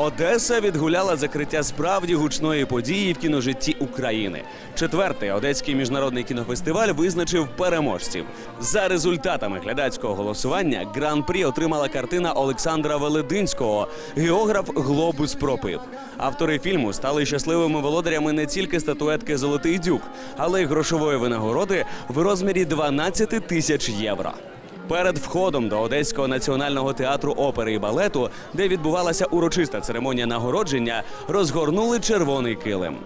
Одеса відгуляла закриття справді гучної події в кіножитті України. Четвертий одеський міжнародний кінофестиваль визначив переможців. За результатами глядацького голосування гран-прі отримала картина Олександра Велединського Географ Глобус пропив. Автори фільму стали щасливими володарями не тільки статуетки Золотий дюк, але й грошової винагороди в розмірі 12 тисяч євро. Перед входом до Одеського національного театру опери і балету, де відбувалася урочиста церемонія нагородження, розгорнули червоний килим.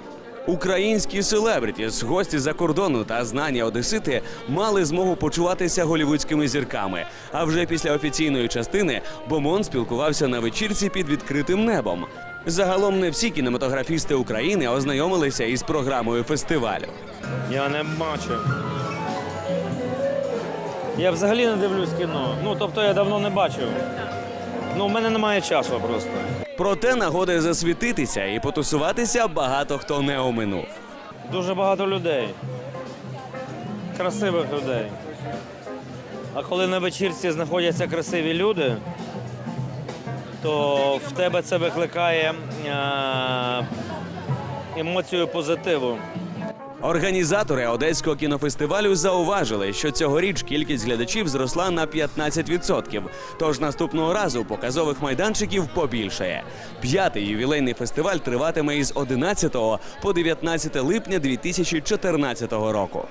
Українські селебритіс, гості за кордону та знані одесити мали змогу почуватися голівудськими зірками. А вже після офіційної частини Бомон спілкувався на вечірці під відкритим небом. Загалом не всі кінематографісти України ознайомилися із програмою фестивалю. Я не бачив. Я взагалі не дивлюсь кіно. Ну, тобто я давно не бачив. Ну, в мене немає часу просто. Проте нагоди засвітитися і потусуватися багато хто не оминув. Дуже багато людей. Красивих людей. А коли на вечірці знаходяться красиві люди, то в тебе це викликає е- емоцію позитиву. Організатори одеського кінофестивалю зауважили, що цьогоріч кількість глядачів зросла на 15%. Тож наступного разу показових майданчиків побільшає. П'ятий ювілейний фестиваль триватиме із 11 по 19 липня 2014 року.